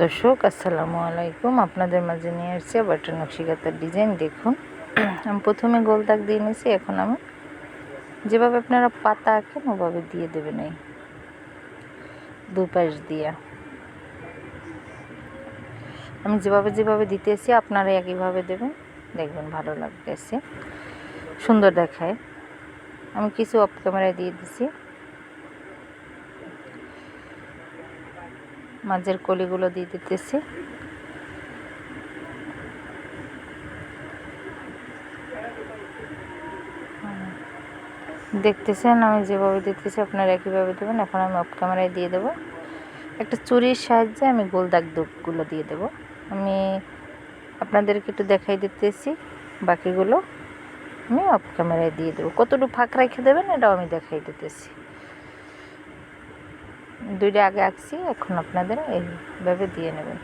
দর্শক, আসসালামু আলাইকুম। আপনাদের মাঝে নিয়ে এসেছি আবার একটা নকশিকাতার ডিজাইন দেখুন, আমি প্রথমে গোল দাগ দিয়ে নিয়েছি, এখন আমি যেভাবে আপনারা পাতা আঁকেন, ওভাবে দিয়ে দেবেন এই দুই পাশ দিয়ে। আমি যেভাবে যেভাবে দিতে দিতেছি আপনারা একইভাবে দেবেন। দেখবেন ভালো লাগতেছে। সুন্দর দেখায়। আমি কিছু অফ ক্যামেরায় দিয়ে দিছি। মাঝের কলিগুলো দিয়ে দিতেছি। দেখতেছেন, আমি যেভাবে দিতেছি, আপনারা একইভাবে দেবেন? এখন আমি অফ ক্যামেরায় দিয়ে দেবো। একটা চুরির সাহায্যে আমি গোল দাগ দুগুলো দিয়ে দেবো। আমি আপনাদেরকে একটু দেখাই দিতেছি, বাকিগুলো আমি অফ ক্যামেরায় দিয়ে দেবো। কতটুকু ফাঁক রেখে দেবেন, এটাও আমি দেখাই দিতেছি। দুইটা আগে আঁকছি, এখন আপনাদের এইভাবে দিয়ে নেবেন।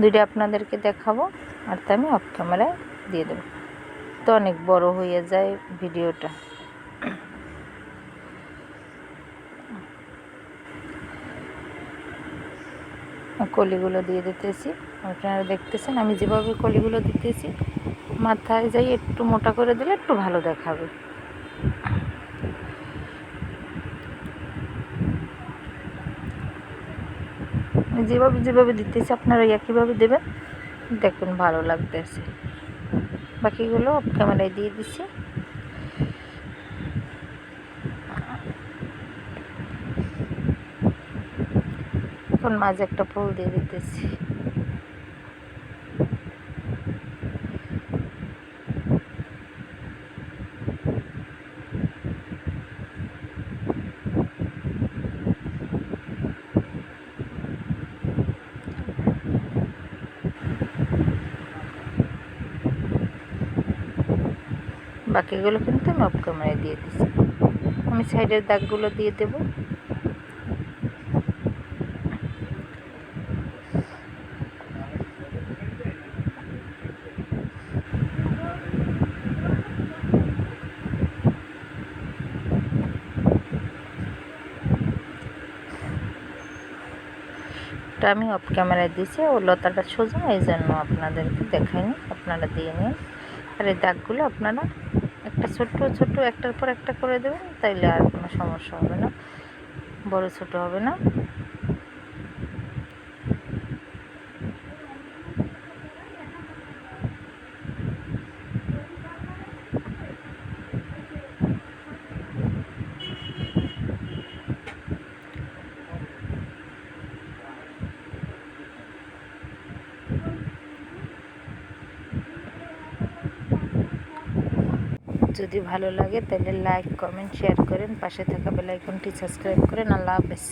দুইটা আপনাদেরকে দেখাবো, আর তা আমি অফ ক্যামেরায় দিয়ে দেবো। তো অনেক বড় হয়ে যায় ভিডিওটা। কলিগুলো দিয়ে দিতেছি। আপনারা দেখতেছেন, আমি যেভাবে কলিগুলো দিতেছি, মাথায় যাই একটু মোটা করে দিলে একটু ভালো দেখাবে। যেভাবে যেভাবে দিতেছি, আপনারা একইভাবে দেবেন? দেখবেন ভালো লাগতেছে। বাকিগুলো ক্যামেরায় দিয়ে দিছি। এখন মাঝে একটা ফুল দিয়ে দিতেছি। বাকিগুলো কিন্তু আমি অফ ক্যামেরায় দিয়ে দিচ্ছি আমি সাইডের দাগগুলো দিয়ে দেব। আমি অফ ক্যামেরায় দিয়েছি। ও লতাটা সোজা, এই জন্য আপনাদেরকে দেখাইনি। আপনারা দিয়ে নিন। আর এই দাগগুলো আপনারা একটা ছোট্ট ছোট্ট একটার পর একটা করে দেবেন, তাইলে আর কোনো সমস্যা হবে না। বড়, ছোট হবে না। যদি ভালো লাগে, তাহলে লাইক কমেন্ট শেয়ার করেন। পাশে থাকা বেলাইকনটি সাবস্ক্রাইব করেন। আল্লাহ হাফেজ।